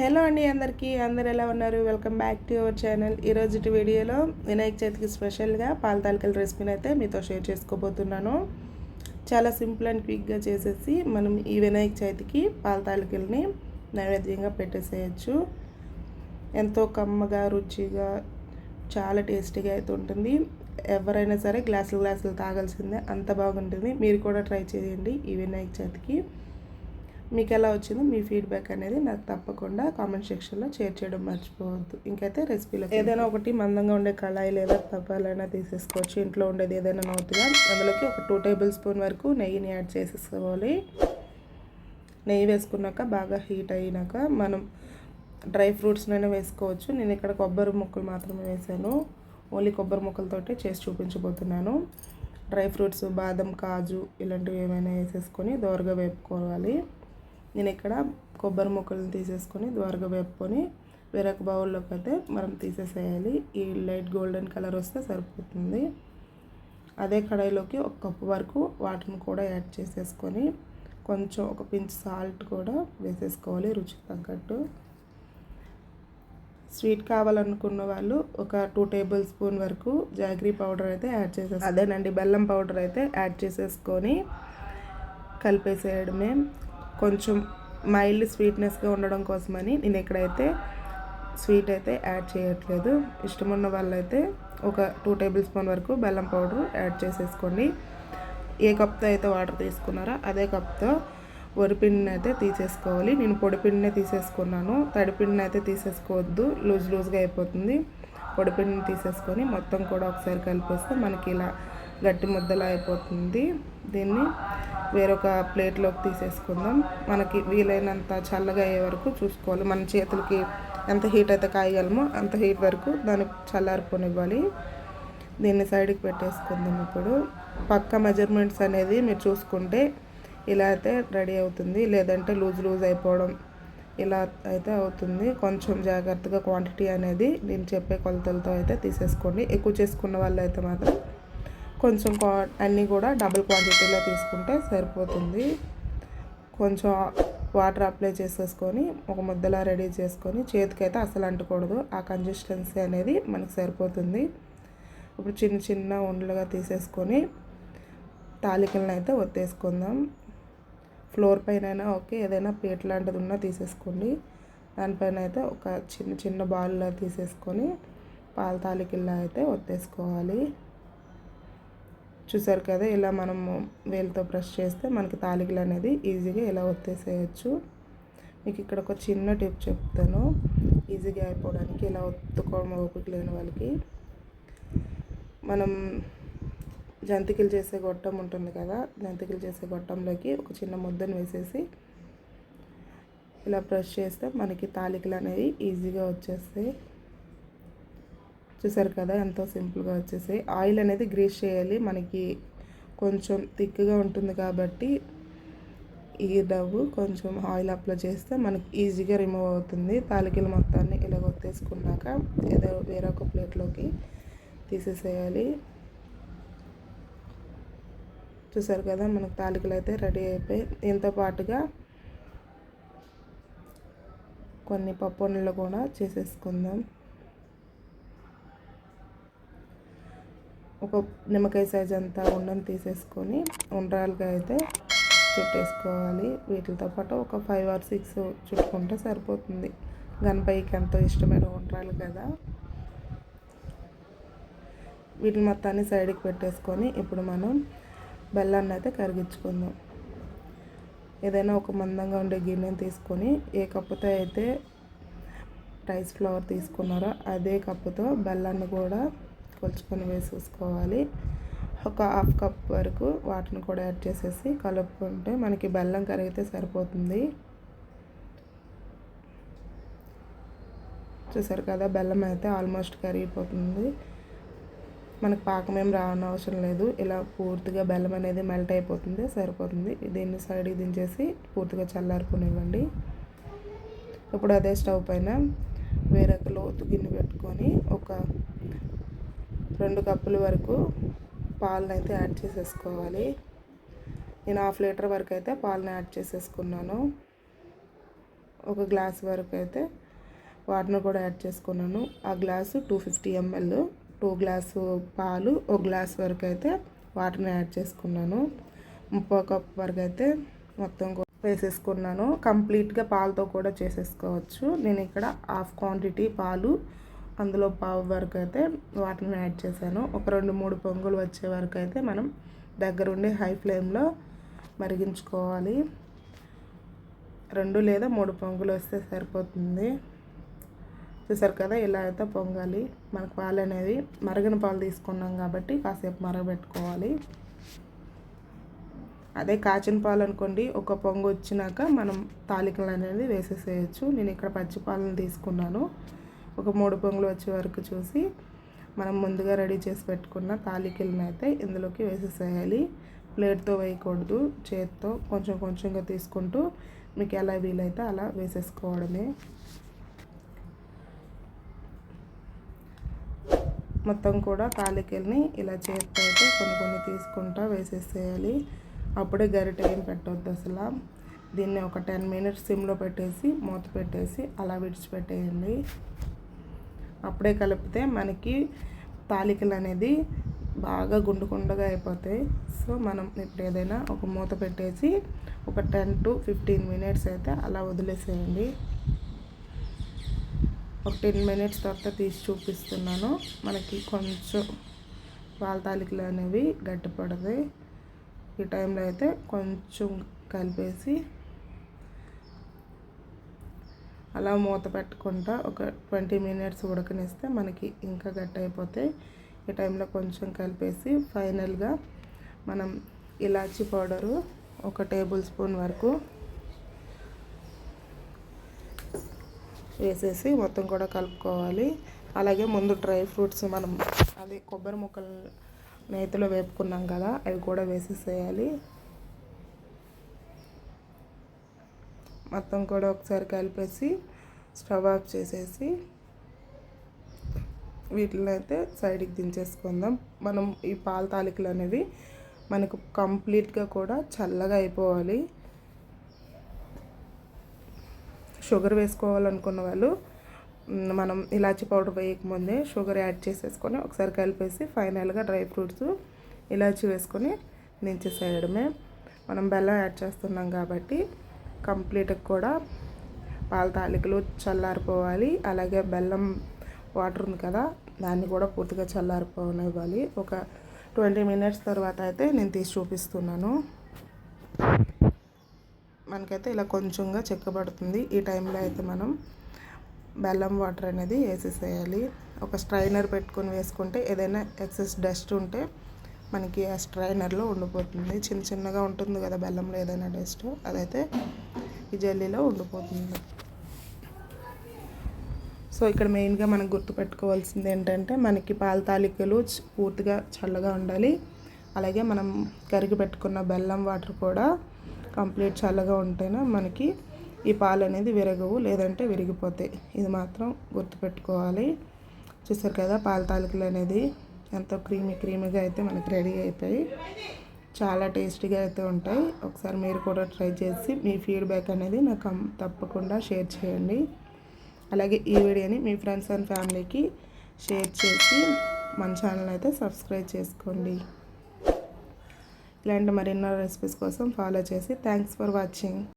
Hello అండి అందరికీ అందరు ఎలా ఉన్నారు? Welcome back to our channel. ఈరోజు వీడియోలో వినాయక చవితికి స్పెషల్గా పాల తాలికల రెసిపీని అయితే మీతో షేర్ చేసుకోబోతున్నాను. చాలా సింపుల్ అండ్ క్విక్గా చేసేసి మనం ఈ వినాయక చవితికి పాల తాలికల్ని నైవేద్యంగా పెట్టేసేయచ్చు. ఎంతో కమ్మగా రుచిగా చాలా టేస్టీగా అయితే ఉంటుంది. ఎవరైనా సరే గ్లాసులు గ్లాసులు తాగాల్సిందే అంత బాగుంటుంది. మీరు కూడా ట్రై చేయండి ఈ వినాయక చవితికి. మీకు ఎలా వచ్చిందో? మీ ఫీడ్బ్యాక్ అనేది నాకు తప్పకుండా కామెంట్ సెక్షన్లో షేర్ చేయడం మర్చిపోవద్దు. ఇంకైతే రెసిపీలో ఏదైనా ఒకటి మందంగా ఉండే కళాయి లేదా తపాలైనా తీసేసుకోవచ్చు. ఇంట్లో ఉండేది ఏదైనా నవ్వుతుగా అందులోకి ఒక టూ టేబుల్ స్పూన్ వరకు నెయ్యిని యాడ్ చేసేసుకోవాలి. నెయ్యి వేసుకున్నాక బాగా హీట్ అయినాక మనం డ్రై ఫ్రూట్స్నైనా వేసుకోవచ్చు. నేను ఇక్కడ కొబ్బరి ముక్కలు మాత్రమే వేసాను ఓన్లీ కొబ్బరి ముక్కలతోటి చేసి చూపించబోతున్నాను. డ్రై ఫ్రూట్స్ బాదం కాజు ఇలాంటివి ఏమైనా వేసేసుకొని దోరగా వేపుకోవాలి. నేను ఇక్కడ కొబ్బరి ముక్కలను తీసేసుకొని ద్వారగా వేపుకొని వేరొక బౌల్లోకి అయితే మనం తీసేసేయాలి. ఈ లైట్ గోల్డెన్ కలర్ వస్తే సరిపోతుంది. అదే కడాయిలోకి ఒక కప్పు వరకు వాటర్ని కూడా యాడ్ చేసేసుకొని కొంచెం ఒక పించ్ సాల్ట్ కూడా వేసేసుకోవాలి రుచికి తగ్గట్టు. స్వీట్ కావాలనుకున్న వాళ్ళు ఒక టూ టేబుల్ స్పూన్ వరకు జాగ్రీ పౌడర్ అయితే యాడ్ చేసేసి అదేనండి బెల్లం పౌడర్ అయితే యాడ్ చేసేసుకొని కలిపేసేయడమే. కొంచెం మైల్డ్ స్వీట్నెస్గా ఉండడం కోసమని నేను ఇక్కడైతే స్వీట్ అయితే యాడ్ చేయట్లేదు. ఇష్టం ఉన్న వాళ్ళైతే ఒక టూ టేబుల్ స్పూన్ వరకు బెల్లం పౌడర్ యాడ్ చేసేసుకోండి. ఏ కప్తో అయితే వాటర్ తీసుకున్నారో అదే కప్తో వరిపిండిని అయితే తీసేసుకోవాలి. నేను పొడిపిండినే తీసేసుకున్నాను. తడిపిండిని అయితే తీసేసుకోవద్దు. లూజ్ లూజ్గా అయిపోతుంది. పొడిపిండిని తీసేసుకొని మొత్తం కూడా ఒకసారి కలిపేస్తే మనకి ఇలా గట్టి ముద్దలా అయిపోతుంది. దీన్ని వేరొక ప్లేట్లోకి తీసేసుకుందాం. మనకి వీలైనంత చల్లగా అయ్యే వరకు చూసుకోవాలి. మన చేతులకి ఎంత హీట్ అయితే కాయగలమో అంత హీట్ వరకు దాన్ని చల్లారిపోనివ్వాలి. దీన్ని సైడ్కి పెట్టేసుకుందాం ఇప్పుడు. పక్క మెజర్మెంట్స్ అనేది మీరు చూసుకుంటే ఇలా అయితే రెడీ అవుతుంది. లేదంటే లూజ్ లూజ్ అయిపోవడం ఇలా అయితే అవుతుంది. కొంచెం జాగ్రత్తగా క్వాంటిటీ అనేది నేను చెప్పే కొలతలతో అయితే తీసేసుకోండి. ఎక్కువ చేసుకున్న వాళ్ళు అయితే మాత్రం కొంచెం అన్నీ కూడా డబుల్ క్వాంటిటీలో తీసుకుంటే సరిపోతుంది. కొంచెం వాటర్ అప్లై చేసేసుకొని ఒక ముద్దలా రెడీ చేసుకొని చేతికైతే అసలు అంటకూడదు. ఆ కన్సిస్టెన్సీ అనేది మనకు సరిపోతుంది. ఇప్పుడు చిన్న చిన్న ఉండలుగా తీసేసుకొని తాలికలను అయితే ఒత్తేసుకుందాం. ఫ్లోర్ పైన ఓకే ఏదైనా పీట లాంటిది ఉన్నా తీసేసుకోండి. దానిపైన అయితే ఒక చిన్న చిన్న బాల్లా తీసేసుకొని పాల తాలికల్లా అయితే ఒత్తేసుకోవాలి. చూసారు కదా ఇలా మనం వేలుతో బ్రష్ చేస్తే మనకి తాలికలు అనేది ఈజీగా ఇలా ఒత్తేసేయచ్చు. మీకు ఇక్కడ ఒక చిన్న టిప్ చెప్తాను. ఈజీగా అయిపోవడానికి ఇలా ఒత్తుకోవడం ఓపిక లేని వాళ్ళకి. మనం జంతికలు చేసే గొట్టం ఉంటుంది కదా జంతికలు చేసే గొట్టంలోకి ఒక చిన్న ముద్దను వేసేసి ఇలా బ్రష్ చేస్తే మనకి తాలికలు అనేవి ఈజీగా వచ్చేస్తాయి. చూసారు కదా ఎంతో సింపుల్గా వచ్చేసి. ఆయిల్ అనేది గ్రీస్ చేయాలి. మనకి కొంచెం థిక్గా ఉంటుంది కాబట్టి ఈ డవ్వు కొంచెం ఆయిల్ అప్లై చేస్తే మనకి ఈజీగా రిమూవ్ అవుతుంది. తాలికలు మొత్తాన్ని ఇలా కొత్తేసుకున్నాక ఏదో వేరొక ప్లేట్లోకి తీసేసేయాలి. చూసారు కదా మనకు తాలికలు అయితే రెడీ అయిపోయి దీంతో పాటుగా కొన్ని పప్పు కూడా చేసేసుకుందాం. ఒక నిమ్మకాయ సైజ్ అంతా ఉండని తీసేసుకొని ఉండ్రాలుగా అయితే చుట్టేసుకోవాలి. వీటితో పాటు ఒక ఫైవ్ ఆర్ సిక్స్ చుట్టుకుంటే సరిపోతుంది. గణపతికి ఎంతో ఇష్టమైన ఉండ్రాలు కదా. వీటిని మొత్తాన్ని సైడ్కి పెట్టేసుకొని ఇప్పుడు మనం బెల్లాన్ని అయితే కరిగించుకుందాం. ఏదైనా ఒక మందంగా ఉండే గిన్నెని తీసుకొని ఏ కప్పుతో అయితే రైస్ ఫ్లవర్ తీసుకున్నారో అదే కప్పుతో బెల్లాన్ని కూడా కొలుచుకొని వేసేసుకోవాలి ఒక హాఫ్ కప్ వరకు వాటిని కూడా యాడ్ చేసేసి కలుపుకుంటే మనకి బెల్లం కరిగితే సరిపోతుంది. చూసారు కదా బెల్లం అయితే ఆల్మోస్ట్ కరిగిపోతుంది. మనకు పాకం ఏం రావని అవసరం లేదు. ఇలా పూర్తిగా బెల్లం అనేది మెల్ట్ అయిపోతుంది సరిపోతుంది. దీన్ని సైడ్కి దించేసి పూర్తిగా చల్లారుకునివ్వండి ఇప్పుడు అదే స్టవ్ పైన వేరొక లోతు గిన్నె పెట్టుకొని ఒక రెండు కప్పుల వరకు పాలను అయితే యాడ్ చేసేసుకోవాలి. నేను హాఫ్ లీటర్ వరకు అయితే పాలను యాడ్ చేసేసుకున్నాను. ఒక గ్లాస్ వరకు అయితే వాటర్ని కూడా యాడ్ చేసుకున్నాను. ఆ glass two fifty ML two glass పాలు ఒక గ్లాస్ వరకు అయితే వాటర్ని యాడ్ చేసుకున్నాను. ముప్పై కప్ వరకు అయితే మొత్తం వేసేసుకున్నాను. కంప్లీట్గా పాలతో కూడా చేసేసుకోవచ్చు. నేను ఇక్కడ హాఫ్ క్వాంటిటీ పాలు అందులో పావు వరకు అయితే వాటర్ని యాడ్ చేశాను. ఒక రెండు మూడు పొంగులు వచ్చే వరకు అయితే మనం దగ్గరుండి హై ఫ్లేమ్లో మరిగించుకోవాలి. రెండు లేదా మూడు పొంగులు వస్తే సరిపోతుంది. చూసారు కదా ఇలా అయితే పొంగాలి. మనకు పాలు అనేది మరగని పాలు తీసుకున్నాం కాబట్టి కాసేపు మరగబెట్టుకోవాలి. అదే కాచిన పాలు అనుకోండి ఒక పొంగు వచ్చినాక మనం తాలికలు అనేది వేసేసేయచ్చు. నేను ఇక్కడ పచ్చి పాలను తీసుకున్నాను. ఒక మూడు పొంగులు వచ్చే వరకు చూసి మనం ముందుగా రెడీ చేసి పెట్టుకున్న తాలికలను అయితే ఇందులోకి వేసేసేయాలి. ప్లేట్తో వేయకూడదు చేత్తో కొంచెం కొంచెంగా తీసుకుంటూ మీకు ఎలా వీలైతే అలా వేసేసుకోవడమే. మొత్తం కూడా తాలికల్ని ఇలా చేత్తో అయితే కొన్ని కొన్ని తీసుకుంటా వేసేసేయాలి. అప్పుడే గరిట ఏం పెట్టవద్దు అసలు. దీన్ని ఒక టెన్ మినిట్స్ సిమ్లో పెట్టేసి మూత పెట్టేసి అలా విడిచిపెట్టేయండి. అప్పుడే కలిపితే మనకి తాలికలు అనేది బాగా గుండు గుండుగా అయిపోతాయి. సో మనం ఇప్పుడు ఏదైనా ఒక మూత పెట్టేసి ఒక టెన్ టు ఫిఫ్టీన్ మినిట్స్ అయితే అలా వదిలేసేయండి. ఒక టెన్ మినిట్స్ తర్వాత తీసి చూపిస్తున్నాను. మనకి కొంచెం పాల తాలికలు అనేవి గట్టిపడతాయి. ఈ టైంలో అయితే కొంచెం కలిపేసి అలా మూత పెట్టుకుంటా ఒక ట్వంటీ మినిట్స్ ఉడకనిస్తే మనకి ఇంకా గట్టి అయిపోతాయి ఈ టైంలో కొంచెం కలిపేసి ఫైనల్గా మనం ఇలాచీ పౌడరు ఒక టేబుల్ స్పూన్ వరకు వేసేసి మొత్తం కూడా కలుపుకోవాలి. అలాగే ముందు డ్రై ఫ్రూట్స్ మనం అది కొబ్బరి ముక్కలు నేతిలో వేపుకున్నాం కదా అవి కూడా వేసేసేయాలి. మొత్తం కూడా ఒకసారి కలిపేసి స్టవ్ ఆఫ్ చేసేసి వీటిని అయితే సైడ్కి దించేసుకుందాం. మనం ఈ పాల తాలికలు అనేవి మనకు కంప్లీట్గా కూడా చల్లగా అయిపోవాలి. షుగర్ వేసుకోవాలనుకున్న వాళ్ళు మనం ఇలాచి పౌడర్ వేయకముందే షుగర్ యాడ్ చేసేసుకొని ఒకసారి కలిపేసి ఫైనల్గా డ్రై ఫ్రూట్స్ ఇలాచి వేసుకొని దించేసేయడమే. మనం బెల్లం యాడ్ చేస్తున్నాం కాబట్టి కంప్లీట్గా కూడా పాల తాలికలు చల్లారిపోవాలి. అలాగే బెల్లం వాటర్ ఉంది కదా దాన్ని కూడా పూర్తిగా చల్లారిపోనివ్వాలి. ఒక ట్వంటీ మినిట్స్ తర్వాత అయితే నేను తీసి చూపిస్తున్నాను. మనకైతే ఇలా కొంచెంగా చెక్కబడుతుంది ఈ టైంలో అయితే మనం బెల్లం వాటర్ అనేది వేసేసేయాలి. ఒక స్ట్రైనర్ పెట్టుకొని వేసుకుంటే ఏదైనా ఎక్సెస్ డస్ట్ ఉంటే మనకి ఆ స్ట్రైనర్లో ఉండిపోతుంది. చిన్న చిన్నగా ఉంటుంది కదా బెల్లంలో ఏదైనా టేస్ట్. అదైతే ఈ జల్లీలో ఉండిపోతుంది. సో ఇక్కడ మెయిన్గా మనం గుర్తుపెట్టుకోవాల్సింది ఏంటంటే మనకి పాల తాలికలు పూర్తిగా చల్లగా ఉండాలి. అలాగే మనం కరిగి పెట్టుకున్న బెల్లం వాటర్ కూడా కంప్లీట్ చల్లగా ఉంటేనే మనకి ఈ పాలు అనేది విరగవు లేదంటే విరిగిపోతాయి. ఇది మాత్రం గుర్తుపెట్టుకోవాలి. చూసారు కదా పాల తాలికలు అనేది ఎంతో క్రీమీ క్రీమీగా అయితే మనకి రెడీ అయిపోయి చాలా టేస్టీగా అయితే ఉంటాయి. ఒకసారి మీరు కూడా ట్రై చేసి మీ ఫీడ్బ్యాక్ అనేది నాకు తప్పకుండా షేర్ చేయండి. అలాగే ఈ వీడియోని మీ ఫ్రెండ్స్ అండ్ ఫ్యామిలీకి షేర్ చేసి మన ఛానల్ అయితే సబ్స్క్రైబ్ చేసుకోండి. ఇలాంటి మరెన్నో రెసిపీస్ కోసం ఫాలో చేసి థ్యాంక్స్ ఫర్ వాచింగ్.